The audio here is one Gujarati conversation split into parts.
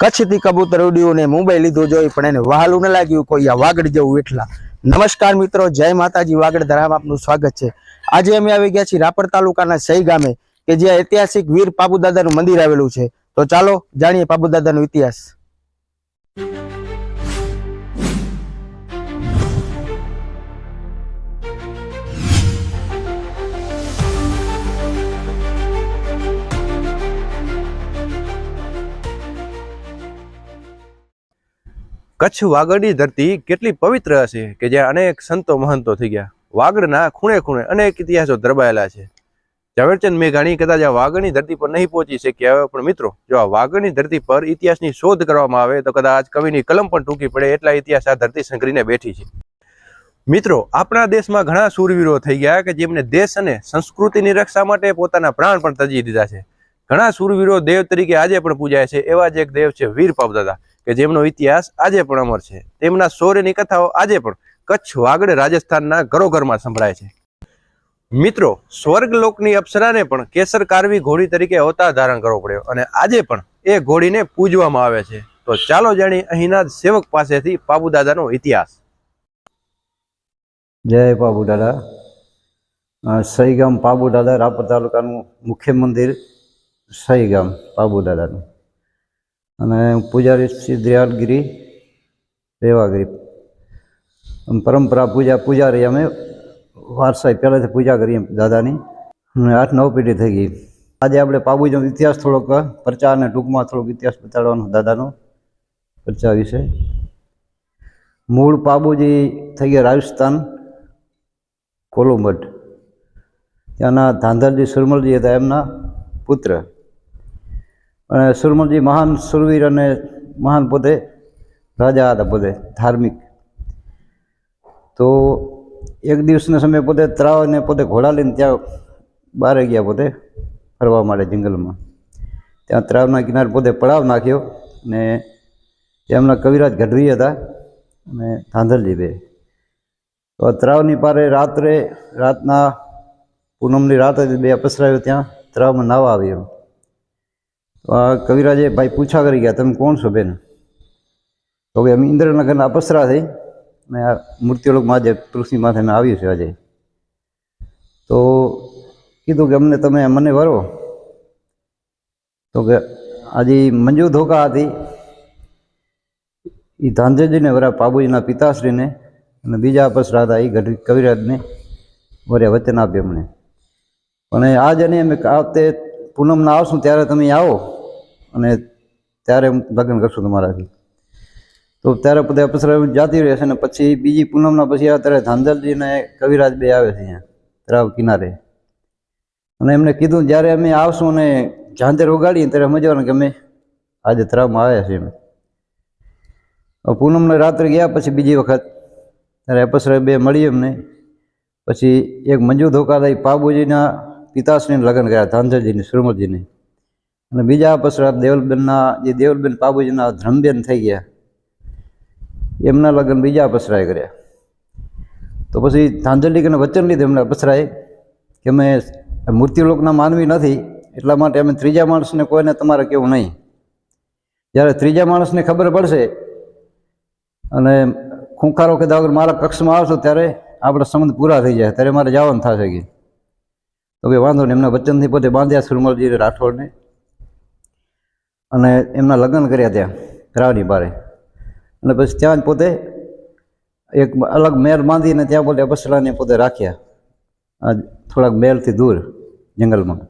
કચ્છથી કબૂતર ઉડ્યું ને મુંબઈ લીધું જોઈ પણ એને વહાલું ન લાગ્યું, કોઈ આ વાગડ જેવું એટલા. નમસ્કાર મિત્રો, જય માતાજી, વાગડ ધરામ આપનું સ્વાગત છે. આજે અમે આવી ગયા છીએ રાપર તાલુકાના સહી ગામે, કે જ્યાં ઐતિહાસિક વીર પાબુદાદાનું મંદિર આવેલું છે. તો ચાલો જાણીએ પાબુદાદાનો ઇતિહાસ. કચ્છ વાગડની ધરતી કેટલી પવિત્ર હશે કે જ્યાં અનેક સંતો મહંતો થઈ ગયા. વાગડના ખૂણે ખૂણે અનેક ઇતિહાસો દરબાયેલા છે. ઝવેરચંદ મેઘાણી કદાચ આ વાગડની ધરતી પર નહીં પહોંચી શક્યા હોય, પણ મિત્રો, જો આ વાગડની ધરતી પર ઇતિહાસની શોધ કરવામાં આવે તો કદાચ કવિની કલમ પણ ટૂંકી પડે એટલા ઇતિહાસ આ ધરતી સંકળીને બેઠી છે. મિત્રો, આપણા દેશમાં ઘણા શૂરવીરો થઈ ગયા કે જેમને દેશ અને સંસ્કૃતિની રક્ષા માટે પોતાના પ્રાણ પણ તજી દીધા છે. ઘણા શૂરવીરો દેવ તરીકે આજે પણ પૂજાય છે, એવા જ એક દેવ છે વીર પાવદાદા કે જેમનો ઇતિહાસ આજે પણ અમર છે. તેમના શૌર્યની કથાઓ આજે પણ કચ્છ વાગડ રાજસ્થાનના ઘરોઘરમાં સંભળાય છે. મિત્રો સ્વર્ગલોકની અપ્સરાને પણ કેસર કારવી ઘોડી તરીકે અવતાર ધારણ કરવો પડ્યો અને આજે પણ એ ઘોડીને પૂજવામાં આવે છે. તો ચાલો જાણી અહીંના સેવક પાસેથી પાબુદાદાનો ઇતિહાસ. જય પાબુદાદા. સહીગામ પાબુ દાદા રાપર તાલુકાનું મુખ્ય મંદિર સહીગામ પાબુ દાદાનું અને પૂજારી શ્રી દયાલગીરી રેવાગીરી. પરંપરા પૂજા પૂજારી અમે વારસાઈ પહેલાંથી પૂજા કરીએ દાદાની. આઠ નવ પેઢી થઈ ગઈ. આજે આપણે પાબુજનો ઇતિહાસ થોડોક પ્રચાર અને ટૂંકમાં થોડોક ઇતિહાસ બતાડવાનો દાદાનો પ્રચાર વિશે. મૂળ પાબુજી થઈ ગયા રાજસ્થાન, કોલુંબટ. ત્યાંના ધાંધરજી સુરમલજી હતા એમના પુત્ર. અને સુરમલજી મહાન સુરવીર અને મહાન પોતે, રાજા હતા પોતે, ધાર્મિક. તો એક દિવસના સમયે પોતે ત્રાવને પોતે ઘોડા લઈને ત્યાં બહાર ગયા પોતે ફરવા માટે જંગલમાં. ત્યાં ત્રાવના કિનારે પોતે પડાવ નાખ્યો ને એમના કવિરાજ ગઢવી હતા અને ધાંધલજી બે. તો ત્રાવની પારે રાત્રે, રાતના પૂનમની રાત બે પસરાયો ત્યાં ત્રાવમાં નાવા આવ્યો. તો આ કવિરાજે, ભાઈ, પૂછા કરી ગયા તમે કોણ છો, બેન? તો કે અમે ઇન્દ્રનગરના અપસરા થઈ અને આ મૃત્યુલોકમાં આજે પૃથ્વી માથે અમે આવ્યું છે આજે. તો કીધું કે, અમને તમે મને વરો. તો કે, આજે મંજુ ધોકા હતી. એ ધાંધેજીને વરા પાબુજીના પિતાશ્રીને અને બીજા અપસરા હતા એ ગઢ કવિરાજને વરે વચન આપ્યું અમને. પણ આજ અને અમે આ વખતે પૂનમના આવશું, ત્યારે તમે આવો. અને ત્યારે લગ્ન કરશું તમારાથી. તો ત્યારે પોતે અપસરા જાતી રહેશે અને પછી બીજી પૂનમના પછી આવે ત્યારે ધાંધલજી અને કવિરાજ બે આવે છે અહીંયા તરાવ કિનારે. અને એમને કીધું જ્યારે અમે આવશું અને ઝાંઝર ઉગાડીએ ત્યારે સમજવાનું કે અમે આજે તરાવમાં આવ્યા છીએ અમે પૂનમને રાત્રે ગયા પછી બીજી વખત ત્યારે અપસરા બે મળી એમને. પછી એક મંજુ ધોકાદાઈ પાબુજીના પિતાશ્રીને લગ્ન કર્યા ધાંધરજીને સુરમલજીને. અને બીજા પસરાત દેવલબેનના, જે દેવલબેન બાબુજીના ધ્રમબેન થઈ ગયા, એમના લગ્ન બીજા પસરાય કર્યા. તો પછી ધાંધરજી અને વચન લીધે એમને પસરાય કે અમે મૂર્તિલોકના માનવી નથી, એટલા માટે અમે ત્રીજા માણસને કોઈને તમારે કેવું નહીં. જ્યારે ત્રીજા માણસને ખબર પડશે અને ખૂંખારો કે વગર મારા કક્ષમાં આવશો ત્યારે આપણા સંબંધ પૂરા થઈ જાય, ત્યારે મારે જવાનું થશે કે. તો કે વાંધો નહીં, એમના વચનથી પોતે બાંધ્યા સુરમલજી રાઠોડને. અને એમના લગ્ન કર્યા ત્યાં, રાવની બારે. અને પછી ત્યાં જ પોતે એક અલગ મહેલ બાંધીને ત્યાં પોતે અપસરાને પોતે રાખ્યા. થોડાક મહેલથી દૂર જંગલમાં.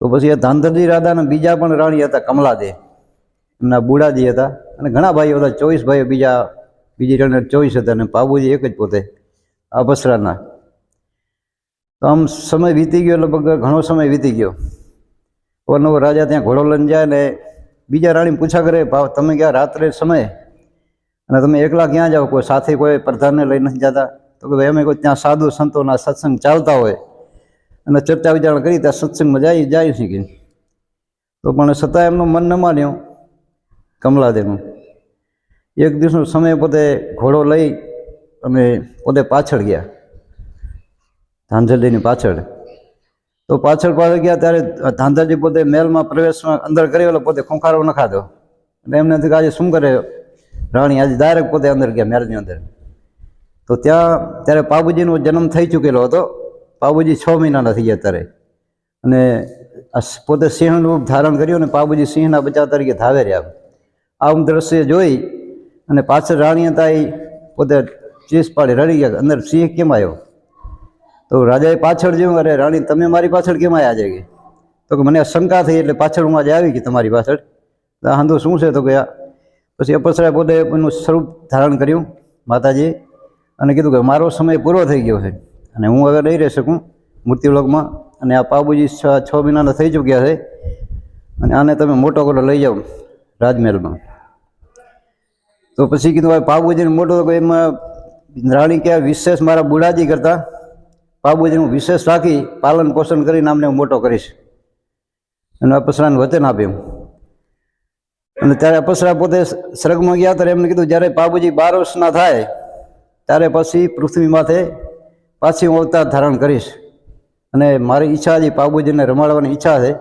તો પછી એ ધાંધરજી રાધાના બીજા પણ રાણી હતા કમલાદે એમના બુડાજી હતા અને ઘણા ભાઈઓ હતા, ચોવીસ ભાઈઓ, બીજા, બીજી રાણી ચોવીસ હતા અને પાબુજી એક જ પોતે આ બસરાના તો આમ સમય વીતી ગયો, લગભગ ઘણો સમય વીતી ગયો. અવારનવાર રાજા ત્યાં ઘોડો લઈને જાય ને બીજા રાણી પૂછા કરે, ભાવ, તમે ક્યાં રાત્રે સમય? અને તમે એકલા ક્યાં જાઓ? કોઈ સાથે કોઈ પ્રધાનને લઈ નથી જતા? તો કે, ભાઈ, અમે કોઈ ત્યાં સાધુ સંતોના સત્સંગ ચાલતા હોય. અને ચર્ચા વિચારણા કરી, ત્યાં સત્સંગમાં જાય જાય શીખી તો પણ છતાં એમનું મન ન માન્યું, કમલાદેવનું. એક દિવસનો સમય પોતે ઘોડો લઈ અને પોતે પાછળ ગયા ધાંધરજીની પાછળ. તો પાછળ પાછળ ગયા ત્યારે ધાંધાજી પોતે મહેલમાં પ્રવેશમાં અંદર કર્યો પોતે ખોંખારો ન ખાધો એટલે એમને થયું કે આજે શું કરે રાણી? આજે ડાયરેક્ટ પોતે અંદર ગયા મહેલની અંદર. તો ત્યાં, ત્યારે પાબુજીનો જન્મ થઈ ચૂકેલો હતો. પાબુજી છ મહિનાના થઈ ગયા ત્યારે અને પોતે સિંહનું રૂપ ધારણ કર્યું અને પાબુજી સિંહના બચાવ તરીકે ધાવે રહ્યા. આવું દ્રશ્ય જોઈ અને પાછળ રાણી હતા એ પોતે ચીસ પાડી રડી ગયા અંદર સિંહ કેમ આવ્યો? તો રાજાએ પાછળ જોયું અરે, રાણી, તમે મારી પાછળ કેમ આવ્યા આજે કે? તો કે મને શંકા થઈ એટલે પાછળ હું આજે આવી ગઈ તમારી પાછળ. હાંધો શું છે? તો કે પછી અપસરાએ પોતે એનું સ્વરૂપ ધારણ કર્યું માતાજી અને કીધું કે મારો સમય પૂરો થઈ ગયો છે અને હું હવે નહીં રહી શકું મૃત્યુલોકમાં અને આ પાબુજી છ છ મહિનાના થઈ ચૂક્યા છે અને આને તમે મોટો કોટો લઈ જાઓ રાજમહેલમાં. તો પછી કીધું હવે પાબુજીને મોટો એમાં રાણી કે વિશેષ મારા બુડાજી કરતા પાબુજીનું વિશેષ રાખી પાલન પોષણ કરીને આમને હું મોટો કરીશ. અને અપસરાને વચન આપ્યું. અને ત્યારે અપસરા પોતે સ્વર્ગમાં ગયા ત્યારે એમને કીધું, જ્યારે પાબુજી બાર વર્ષના થાય, ત્યારે પછી પૃથ્વી માથે પાછી હું અવતાર ધારણ કરીશ. અને મારી ઈચ્છા હતી પાબુજીને રમાડવાની ઈચ્છા છે,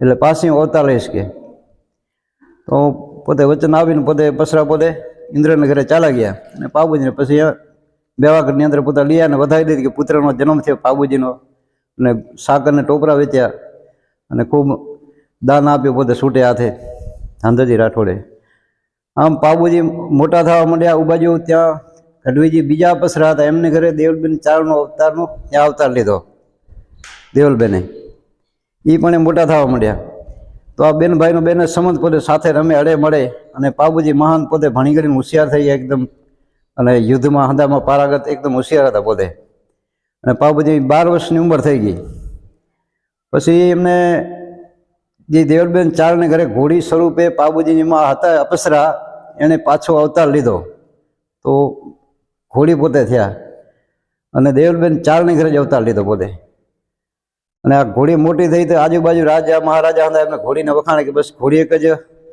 એટલે પાછી હું અવતાર લઈશ કે. તો પોતે વચન આવીને પોતે પસરા પોતે ઇન્દ્રનગરે ચાલ્યા ગયા. અને પાબુજીને પછી બેવાગઢની અંદર પોતા લઈ અને વધાવી દીધી કે પુત્રનો જન્મ થયો બાબુજીનો અને સાકરને ટોપરા વેચ્યા અને ખૂબ દાન આપ્યું પોતે છૂટે હાથે ધાંધજી રાઠોડે. આમ પાબુજી મોટા થવા માંડ્યા ઉબાજુ ત્યાં ગઢવીજી બીજા પસરા હતા. એમને ઘરે દેવલબેન ચારનો અવતારનો ત્યાં અવતાર લીધો, દેવલબેને. એ પણ એ મોટા થવા માંડ્યા. તો આ બેન ભાઈનો બેને સંબંધ પોતે સાથે રમે, અડે, મળે અને પાબુજી મહાન પોતે ભણી કરીને હોશિયાર થઈ એકદમ અને યુદ્ધમાં હંદામાં પારાગત એકદમ હોશિયાર હતા પોતે. અને પાવભાજી બાર વર્ષની ઉંમર થઈ ગઈ. પછી એમને જે દેવલબેન ચારને ઘરે ઘોડી સ્વરૂપે પાબુજીમાં હતા અપસરા, એણે પાછો અવતાર લીધો. તો ઘોડી પોતે થયા. અને દેવલબેન ચારને ઘરે જ અવતાર લીધો પોતે. અને આ ઘોડી મોટી થઈ તો આજુબાજુ રાજા, મહારાજા હતા એમને ઘોડીને વખાણે કે બસ ઘોડી એક જ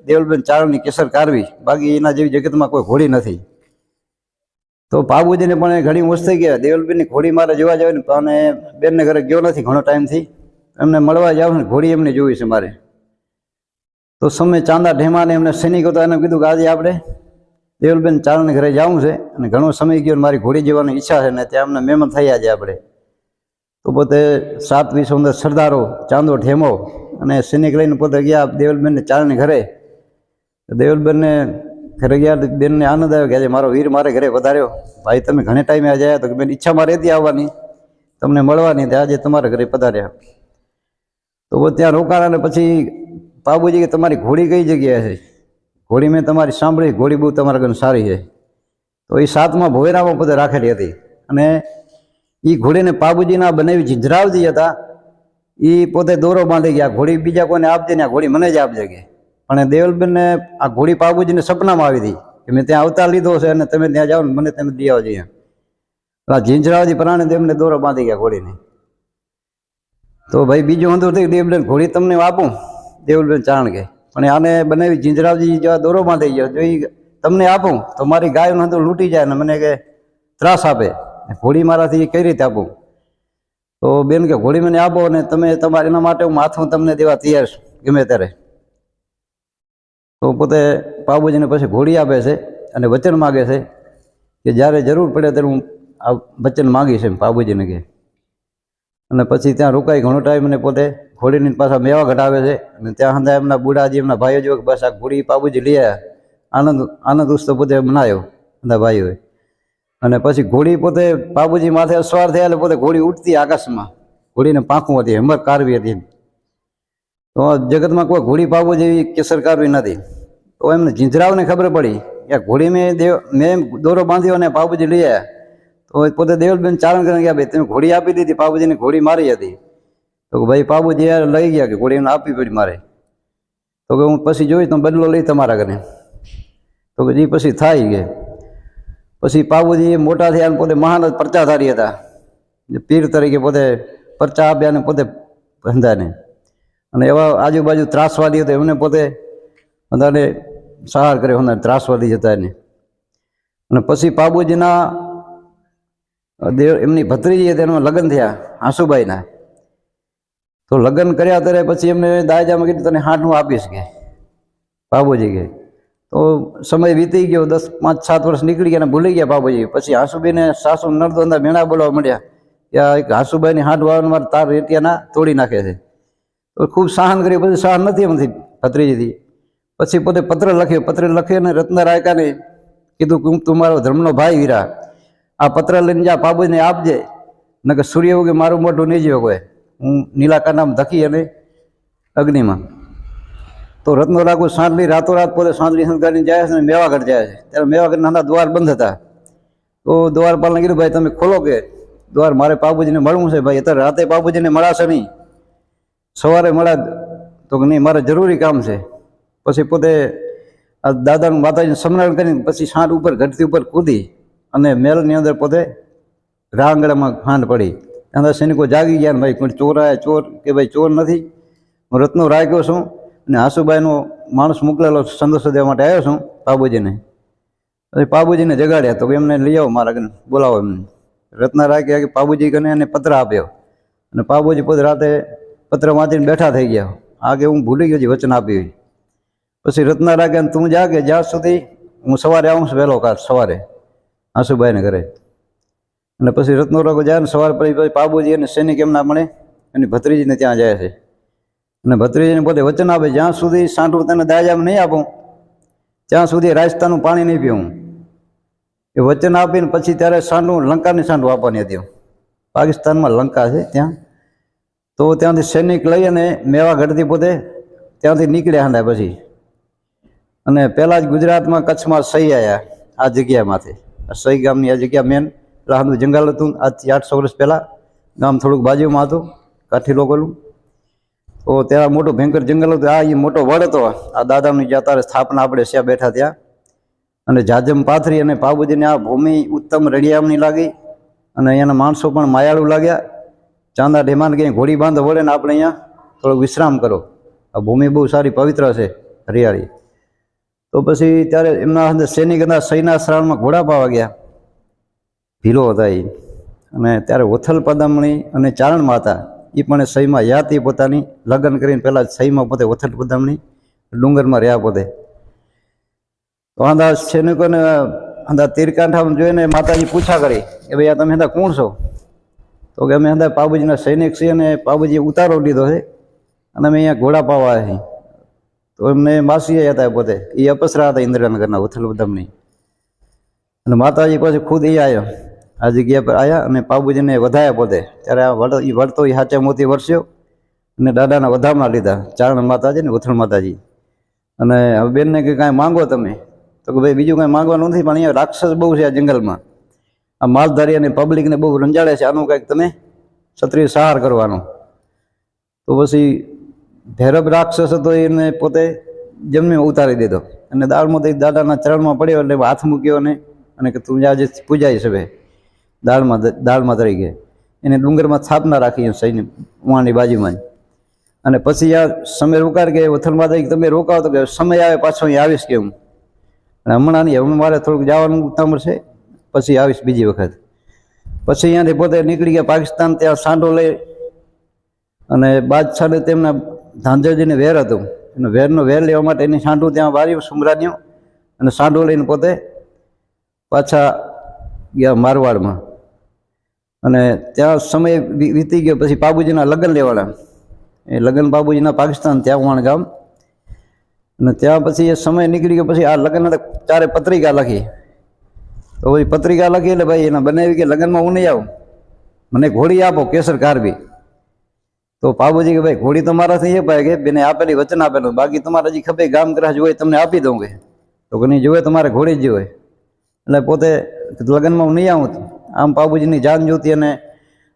દેવલબેન ચારણની કેસર કારવી. બાકી એના જેવી જગતમાં કોઈ ઘોડી નથી. તો બાબુજીને પણ ઘણી મુશ થઈ ગયા. દેવલબેનની ઘોડી મારે જોવા જાય ને અને બેનને ઘરે ગયો નથી ઘણો ટાઈમથી એમને મળવા જાવ ને ઘોડી એમને જોવી છે મારે. તો સમય ચાંદા ઢેમાને એમને સૈનિકો તો એને કીધું કે આજે આપણે દેવલબેન ચારણને ઘરે જવું છે અને ઘણો સમય ગયો મારી ઘોડી જવાની ઈચ્છા છે ને ત્યાં અમને મહેમાન થઈ આજે આપણે. તો પોતે સાત વીસ અંદર સરદારો ચાંદો ઠેમો અને સૈનિક લઈને પોતે ગયા દેવલબેનને ચારણ ઘરે. દેવલબેનને ઘરે ગયા બેનને આનંદ આવ્યો કે આજે મારો વીર મારે ઘરે વધાર્યો ભાઈ, તમે ઘણે ટાઈમે આજે આવ્યા તો કે બેન ઈચ્છા મારે હતી આવવાની. તમને મળવાની તે આજે તમારા ઘરે પધાર્યા. તો ત્યાં રોકાણા ને પછી બાબુજી કે તમારી ઘોડી કઈ જગ્યાએ છે? ઘોડી મેં તમારી સાંભળી, ઘોડી બહુ તમારા ઘરે સારી છે. તો એ સાતમાં ભોયરામાં પોતે રાખેલી હતી. અને એ ઘોડીને પાબુજીના બનાવી ઝીંઝરાવજી હતા. એ પોતે દોરો બાંધી ગયા, ઘોડી બીજા કોઈને આપજે ને આ ઘોડી મને જ આપજે કે. પણ દેવલબેનને આ ઘોડી પાબુજીને સપનામાં આવી હતી કે મેં ત્યાં અવતાર લીધો છે અને તમે ત્યાં જાઓ ને મને તમે લઈ આવજો અહીંયા આ ઝીંઝરાવજી પ્રાણે દેવને દોરો બાંધી ગયા ઘોડીને. તો ભાઈ બીજું હંધુર થયું દેવલબેન, ઘોડી તમને આપું. દેવલબેન ચારણ કે. પણ આને બનાવી ઝીંઝરાવજી જેવા દોરો બાંધી ગયો. જો એ તમને આપું, તો મારી ગાયનું હંધુર લૂંટી જાય ને મને કે ત્રાસ આપે. ઘોડી મારાથી કઈ રીતે આપું? તો બેન કે, ઘોડી મને આપો અને તમે તમારે એના માટે હું માથું તમને દેવા તૈયાર છું, ગમે ત્યારે. તો પોતે બાબુજીને પછી ઘોડી આપે છે અને વચન માગે છે કે જ્યારે જરૂર પડે ત્યારે હું આ વચન માગીશ એમ બાબુજીને કે. અને પછી ત્યાં રોકાઈ ઘણો ટાઈમ અને પોતે ઘોડીની પાછા મેવા ઘટાવે છે અને ત્યાં હંધા એમના બુઢાજી, એમના ભાઈઓ જો બસ આ ઘોડી બાબુજી લઈ આવ્યા આનંદ આનંદ ઉત્સવ પોતે મનાયો બધા ભાઈઓએ. અને પછી ઘોડી પોતે પાબુજી માથે અસવાર થયા એટલે પોતે ઘોડી ઉઠતી આકાશમાં. ઘોડીને પાંખું હતી હેમર કારવી હતી તો જગતમાં કોઈ ઘોડી પાવો જેવી કે કારવી નથી. તો એમને ઝીંઝરાવને ખબર પડી કે ઘોડી મેં દેવ, મેં દોરો બાંધ્યો અને પાબુજી લઈ આવ્યા તો પોતે દેવલબેન ચારણ કરીને ગયા, ભાઈ, તમે ઘોડી આપી દીધી પાબુજીની ઘોડી મારી હતી. તો ભાઈ પાબુજી યાર લઈ ગયા કે ઘોડી એમને આપવી પડી મારે. તો કે, હું પછી જોઈશ તો બદલો લઈ તમારા ઘરે. તો કે એ પછી થાય કે. પછી પાબુજી મોટા થયા પોતે મહાન પ્રચાધારી હતા. પીર તરીકે પોતે પરચા આપ્યા અને પોતે બંધાને. અને એવા આજુબાજુ ત્રાસવાદી હતા એમને પોતે બધાને સહાર કર્યો હતા ત્રાસવાદી જતા એને. અને પછી પાબુજીના દેવ, એમની ભત્રીજી હતી, એમાં લગ્ન થયા, આંસુબાઈના. તો લગ્ન કર્યા ત્યારે પછી એમને દાયજામાં કીધું, તને હાટનું આપીશ કે? બાબુજી કે, તો સમય વીતી ગયો, દસ, પાંચ, સાત વર્ષ નીકળી ગયા અને ભૂલી ગયા બાબુજી પછી હાસુબીને સાસુ નરદો અંદર મેણા બોલાવવા મળ્યા કે આ એક હાસુબાઈની હાથ વાળવા તાર રેટિયાના તોડી નાખે છે. ખૂબ સહન કર્યું પછી સહન નથી એમથી ભત્રીજીથી. પછી પોતે પત્ર લખ્યો પત્ર લખ્યો અને રત્ન રાયકાને કીધું કે હું તું મારો ધર્મનો ભાઈ વીરા આ પત્ર લઈને જા પાબુને આપજે. નકર સૂર્ય ઉગે મારું મોઢું નહીં જોયો કોઈ. હું નામ ધકી અને અગ્નિમાં. તો રત્નો રાખુ સાંજલી રાતોરાત પોતે સાંજલી સંસ્કારની જાય છે અને મેવાગઢ જાય છે. ત્યારે મેવાગઢના દ્વાર બંધ હતા. તો દ્વારપાલને કીધું, ભાઈ, તમે ખોલો કે? દ્વાર મારે બાબુજીને મળવું છે, ભાઈ, અત્યારે રાતે બાબુજીને મળાશે નહીં. સવારે મળ્યા તો કે નહીં, મારે જરૂરી કામ છે. પછી પોતે આ દાદાનું માતાજીનું સમરણ કરીને પછી સાંઠ ઉપર ઘટતી ઉપર કૂદી અને મેલની અંદર પોતે રાંગડામાં ખાંડ પડી. અંદર સૈનિકો જાગી ગયા ને ભાઈ, કોઈ ચોર આયા ચોર કે ભાઈ ચોર નથી. હું રત્નો રાખ્યો છું અને આસુબાઈનો માણસ મોકલેલો સંદેશો દેવા માટે આવ્યો છું બાબુજીને. પછી બાબુજીને જગાડ્યા. તો એમને લઈ આવો મારા બોલાવો એમને. રત્ના રાખ્યા કે બાબુજી કને એને પત્ર આપ્યો. અને બાબુજી પોતે રાતે પત્ર વાંચીને બેઠા થઈ ગયા. આગે હું ભૂલી ગયો વચન આપ્યું. પછી રત્ના રાગે તું જા કે જ્યાં સુધી હું સવારે આવું છું, વહેલો કાલ સવારે. આસુબાઈને ઘરે. અને પછી રત્નો રાગો જાય ને સવાર પછી પછી પાબુજી અને સૈનિક એમના મળે એની ભત્રીજીને ત્યાં જાય છે. અને ભત્રીજીને પોતે વચન આપે, જ્યાં સુધી સાંઠું તને દાજામાં નહીં આપું, ત્યાં સુધી રાજસ્થાનનું પાણી નહીં પીવું. એ વચન આપીને પછી ત્યારે સાંઠું, લંકાની સાંઠું આપવાની હતી. પાકિસ્તાનમાં લંકા છે ત્યાં. તો ત્યાંથી સૈનિક લઈ અને મેવાગઢથી પોતે ત્યાંથી નીકળ્યા હતા પછી. અને પહેલાં જ ગુજરાતમાં કચ્છમાં સહી આવ્યા આ જગ્યામાંથી. આ સહી ગામની આ જગ્યા મેન. રાહનું જંગલ હતું, આજથી આઠસો વર્ષ પહેલાં. ગામ થોડુંક બાજુમાં હતું, કાઠી લોકોનું તો ત્યાં મોટું ભયંકર જંગલ હતું. આ એ મોટો વડ હતો. આ દાદાની જ્યાં સ્થાપના આપણે ત્યાં બેઠા ત્યાં. અને જાજમ પાથરી અને પાબુજીને આ ભૂમિ ઉત્તમ રડિયામની લાગી. અને અહીંયાના માણસો પણ માયાળુ લાગ્યા. ચાંદા ઢેમાન કંઈ ઘોડી બાંધ વળે ને આપણે અહીંયા થોડોક વિશ્રામ કરો. આ ભૂમિ બહુ સારી પવિત્ર છે હરિયાળી. તો પછી ત્યારે એમના અંદર સૈનિક હતા, સૈના શ્રાવણમાં ઘોડા પાવા ગયા. ભીલો હતા એ અને ત્યારે ઓથલ પદામણી અને ચારણ માતા એ પણ સહીમાં યાતી પોતાની લગ્ન કરીને પહેલાં સહીમાં પોતે ઓથલ પદામણી ડુંગરમાં રહ્યા પોતે. તો આંધા સૈનિકોને, આંધા તીરકાંઠામાં જોઈને માતાજી પૂછા કરી કે ભાઈ આ તમે હતા કોણ છો? તો કે અમે અંદર પાબુજીના સૈનિક છીએ અને પાબુજીએ ઉતારો લીધો છે. અને અમે અહીંયા ઘોડા પાવા છીએ તો એમને માસી હતા પોતે. એ અપસરા હતા ઇન્દ્રનગરના ઉથલ પદમની અને માતાજી પછી ખુદ એ આવ્યો આ જગ્યા પર આવ્યા અને પાબુજીને વધાયા પોતે. ત્યારે આ વડ એ વળતો એ હાચે મોતી વરસ્યો અને દાદાના વધામણા લીધા. ચારણ માતાજી ને ઉથલ માતાજી. અને બેનને કે કાંઈ માંગો તમે? તો કે ભાઈ બીજું કાંઈ માંગવાનું નથી, પણ અહીંયા રાક્ષસ બહુ છે આ જંગલમાં. આ માલધારી અને પબ્લિકને બહુ રંજાડે છે. આનું કંઈક તમે ક્ષત્રિય સહાર કરવાનો. તો પછી ભૈરવ રાક્ષસ હતો એને પોતે જમીન ઉતારી દીધો. અને દાળમાં દાદાના ચરણમાં પડ્યો એટલે હાથ મૂક્યો અને અને કે તું આજે પૂજાઈ છે દાળમાં દાળમાં તરીકે એને ડુંગરમાં સ્થાપના રાખી સૈન્ય ઉવાની બાજુમાં. અને પછી આ સમય રોકાડ કે વથલમાં તરીકે તમે રોકાવો તો કે સમય આવે, પાછો અહીં આવીશ કે હું. અને હમણાં નહીં હમણાં મારે થોડુંક જવાનું ઉતામળ છે. પછી આવીશ બીજી વખત. પછી અહીંયાથી પોતે નીકળી ગયા પાકિસ્તાન, ત્યાં સાંડો લઈ અને બાદશાહને તેમના ધાંધરજીને વેર હતું. એનો વેરનો વેર લેવા માટે એની સાંડું ત્યાં વાર્યું સુમરાન્યું અને સાંડો લઈને પોતે પાછા ગયા મારવાડમાં. અને ત્યાં સમય વીતી ગયો પછી બાબુજીના લગ્ન લેવાના. એ લગ્ન બાબુજીના પાકિસ્તાન, ત્યાં વાણ ગામ. અને ત્યાં પછી એ સમય નીકળી ગયો પછી આ લગ્ન ચારે પત્રિકા લખી. તો પછી પત્રિકા લખી એટલે ભાઈ એના બનાવી કે લગ્નમાં હું નહીં આવું. મને ઘોડી આપો, કેસર કારવી. તો પાબુજી કે ભાઈ ઘોડી તમારાથી મારાથી એ પાય કે બેને આપેલી વચન આપેલું. બાકી તમારા હજી ખબર ગામ ગ્રાહ જોઈએ તમને આપી દઉં કે. તો કે નહીં જોવે, તમારે ઘોડી જ જોઈએ એટલે પોતે લગ્નમાં હું નહીં આવું. આમ બાબુજીની જાન જોતી અને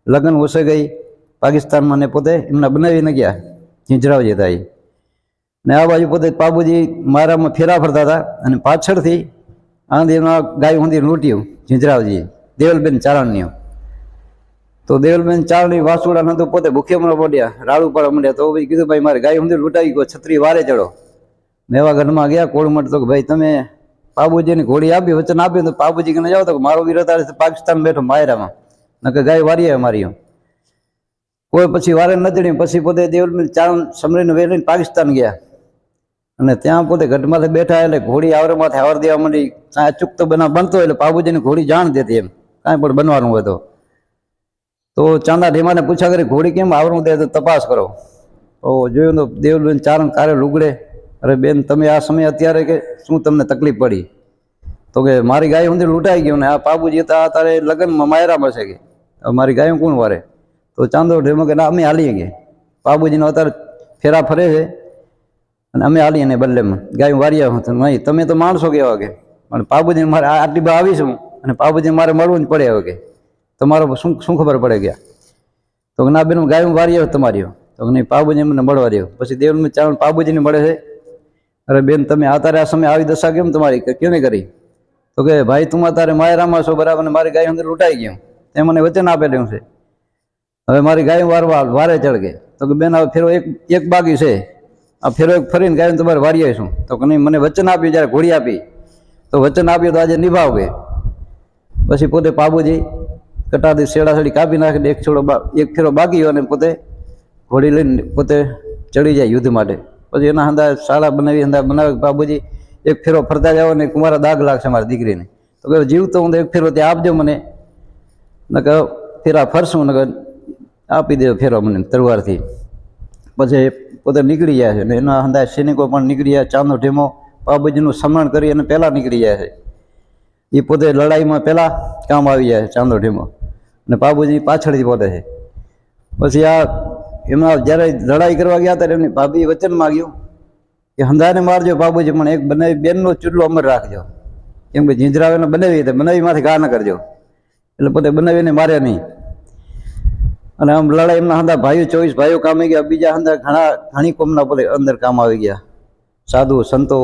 લગ્ન ઓછે ગઈ. પાકિસ્તાનમાં ને પોતે એમના બનાવીને ગયા. હિંજરાવજી જતા ને આ બાજુ પોતે બાબુજી મારામાં ફેરા ફરતા હતા અને પાછળથી આંધીમાં ગાય ઊંધી લૂંટ્યું હિંજરાવજી દેવલબેન ચારણની તો દેવલબેન ચારણી વાસુડા નતું પોતે ભૂખ્યા પડ્યા રાડું પાડવા માંડ્યા. તો પછી કીધું, ભાઈ, મારે ગાય ઊંધી લૂંટાઈ ગયો, છત્રી વારે ચડો. મેવાગઢમાં ગયા કોળમઠ તો કે, ભાઈ, તમે બાબુજીની ઘોડી આપી, વચન આપ્યું તો બાબુજી કને જાઓ. તો મારો વીર અત્યારે પાકિસ્તાન બેઠો માયરામાં. નકે ગાય વારીએ મારી કોઈ પછી વારે નથી પછી પોતે દેવલબેન ચારણ સમરીને વેરીને પાકિસ્તાન ગયા. અને ત્યાં પોતે ગઢમાંથી બેઠા એટલે ઘોડી આવરેમાંથી આવર દેવા માંડી કાંઈ અચૂક તો બનાવ બનતો એટલે બાબુજીની ઘોડી જાણ દેતી એમ. કાંઈ પણ બનવાનું હોય તો. ચાંદા ઢીમાને પૂછ્યા કરી, ઘોડી કેમ આવરું દે તો તપાસ કરો. તો જોયું તો દેવલબેન ચારણ કારે લુગડે, અરે બેન, તમે આ સમય અત્યારે કે શું તમને તકલીફ પડી? તો કે, મારી ગાય ઊંધી લૂંટાઈ ગયું ને આ બાબુજી હતા તારે લગ્નમાં માયરામાં છે કે. મારી ગાયો કોણ વારે? તો ચાંદો ઢેમો કે, ના, અમે હાલીએ કે. બાબુજીનો અત્યારે ફેરા ફરે છે. અને અમે હાલીએ અને બદલેમાં ગાયું વાર્યા હું તો નહીં તમે તો માણસો કેવા કે. પણ પાબુજી મારે આટલી બા આવીશું અને પાબુજી મારે મળવું જ પડે હવે કે. તમારો શું શું ખબર પડે ગયા? તો કે ના બેન ગાયું વાર્યો તમારી તો નહીં પાબુજી મને મળવા રહ્યો પછી દેવનું ચાવણ પાબુજીને મળે છે. અરે બેન, તમે આ આ સમય આવી દશા કેમ તમારી? કે કેને કરી? તો કે ભાઈ, તું તારે માયરામાં છો, બરાબર મારી ગાય અંદર લૂંટાઈ ગયું તે મને વચન આપેલું છે. હવે મારી ગાય વારવા, વારે ચડકે તો કે બેન, હવે ફેરો એક એક બાકી છે. આ ફેરો ફરીને ગાયને તમારે વારી આવીશું તો કે નહીં, મને વચન આપ્યું, જ્યારે ઘોડી આપી, તો વચન આપ્યું તો આજે નિભાવે પછી પોતે પાબુજી શેડા શેડી કાપી નાખીને એક છોડો એક ફેરો બાકી અને પોતે ઘોડી લઈને પોતે ચડી જાય યુદ્ધ માટે. પછી એના હંધા શાળા બનાવી, હંધા બનાવે બાબુજી એક ફેરો ફરતા જાઓ ને કુમારા દાગ લાગશે મારી દીકરીને. તો કહે જીવતો હું તો એક ફેરો ત્યાં આપજો મને. નકર ફેરા ફરશું, નકર આપી દેજો ફેરો મને તરવારથી પછી પોતે નીકળી જાય છે. ને એના અંદાજ સૈનિકો પણ નીકળી જાય, ચાંદો ઢેમો બાબુજીનું સમરણ કરી અને પહેલાં નીકળી જાય છે. એ પોતે લડાઈમાં પહેલાં કામ આવી જાય ચાંદો ઢેમો. અને બાબુજી પાછળથી પોતે છે. પછી આ એમાં જ્યારે લડાઈ કરવા ગયા ત્યારે એમની ભાભી વચન માગ્યું કે, હંધાને મારજો બાબુજી પણ એક બનાવી, બેનનો ચૂડલો અમર રાખજો. કેમ કે જીંજરાવેને બનાવી, તો બનાવીમાંથી ઘા ન કરજો. એટલે પોતે બનાવીને માર્યા નહીં. અને આમ લડાઈ એમના હંધા ભાઈઓ, ચોવીસ ભાઈઓ કામ ગયા, બીજા હંધા ઘણા, ઘણી કોમના પોતે અંદર કામ આવી ગયા. સાધુ, સંતો,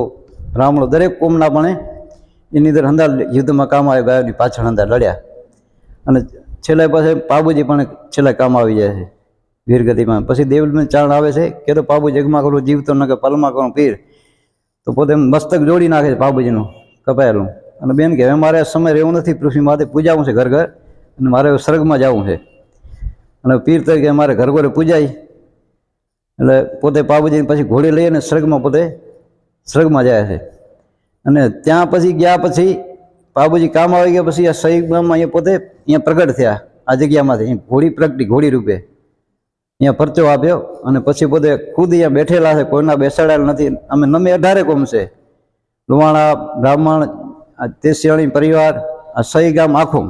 બ્રાહ્મણો, દરેક કોમના પણ એની અંદર હંધા યુદ્ધમાં કામ આવી ગયા પાછળ હંધા લડ્યા. અને છેલ્લે પાસે પાબુજી પણ છેલ્લે કામ આવી જાય છે, વીરગતિમાં. પછી દેવલમાં ચારણ આવે છે, કે તો પાબુ જગમાં કરું જીવતો ન કે પલમાં કરું પીર. તો પોતે મસ્તક જોડી નાખે છે પાબુજીનું, કપાયેલું. અને બેન કે હવે મારે સમય રહેવું નથી પૃથ્વી માથે પૂજાવું છે ઘર ઘર, અને મારે સ્વર્ગમાં જવું છે. અને પીર તરીકે અમારે ઘર ઘરે પૂજાય. એટલે પોતે પાબુજી પછી ઘોડી લઈને સ્વર્ગમાં પોતે સ્વર્ગમાં જાય છે. અને ત્યાં પછી ગયા પછી બાબુજી કામ આવી ગયા પછી આ સહીમાં અહીંયા પોતે અહીંયા પ્રગટ થયા આ જગ્યામાંથી. અહીં ઘોડી પ્રગટી, ઘોડી રૂપે. અહીંયા પરચો આપ્યો અને પછી પોતે ખુદ અહીંયા બેઠેલા છે. કોઈના બેસાડેલા નથી. અમે નમે અઢારે કોમ છે. લુવાણા, બ્રાહ્મણ, આ તેસિયાણી પરિવાર, આ સહી ગામ આખું.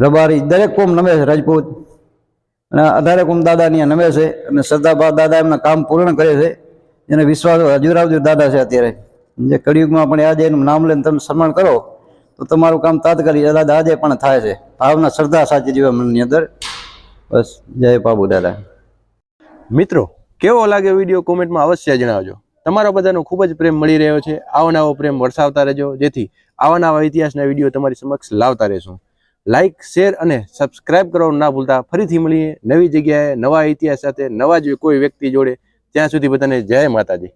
રબારી દરેક કોમ નમે છે રાજપૂત. અને અઢારે કોમ દાદાની નમે છે અને સરદાબા દાદા એમના કામ પૂર્ણ કરે છે. એને વિશ્વાસ હજુરાવજુ દાદા છે અત્યારે. જે કળિયુગમાં પણ આજે એનું નામ લઈને તમે સન્માન કરો, તો તમારું કામ તાત્કાલિક દાદા આજે પણ થાય છે. ભાવના, શ્રદ્ધા સાચી જીવા મનની અંદર. બસ, જય બાબુ દાદા. મિત્રો, કેવો લાગે વીડિયો કોમેન્ટમાં અવશ્ય જણાવજો. તમારા બધાનો ખૂબ જ પ્રેમ મળી રહ્યો છે. આવો નવો પ્રેમ વરસાવતા રહેજો. જેથી આવા નવા ઇતિહાસના વીડિયો તમારી સમક્ષ લાવતા રહેશું. લાઇક શેર અને સબસ્ક્રાઇબ કરવાનું ના ભૂલતા. ફરીથી મળીએ નવી જગ્યાએ, નવા ઇતિહાસ સાથે, નવા જ કોઈ વ્યક્તિ જોડે. ત્યાં સુધી બધાને જય માતાજી.